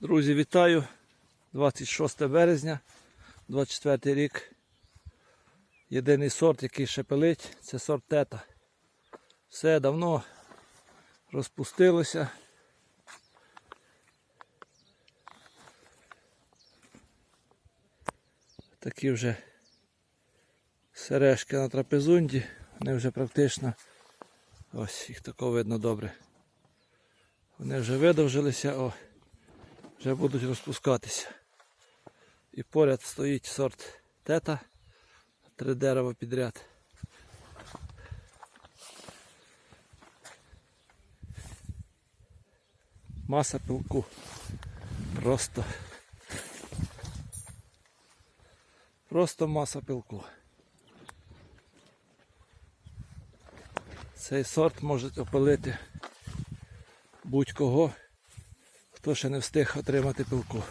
Друзі, вітаю! 26 березня, 24 рік. Єдиний сорт, який шепелить, це сорт тета. Все давно розпустилося. Такі вже сережки на трапезунді, вони вже практично, ось їх тако видно добре. Вони вже видовжилися, о, вже будуть розпускатися. І поряд стоїть сорт тета, три дерева підряд. Маса пилку. Просто. Просто маса пилку. Цей сорт може опилити будь-кого, хто ще не встиг отримати пилку.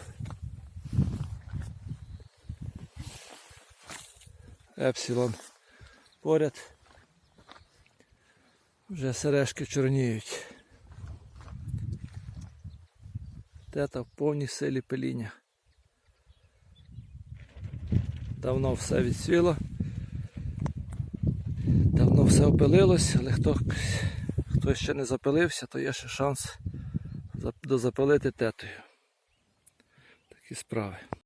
Епсилон поряд. Вже сережки чорніють. Тета в повній силі пиління. Давно все відсвіло. Давно все опилилось, але хто, хто ще не запилився, то є ще шанс зап- дозапилити тетою. Такі справи.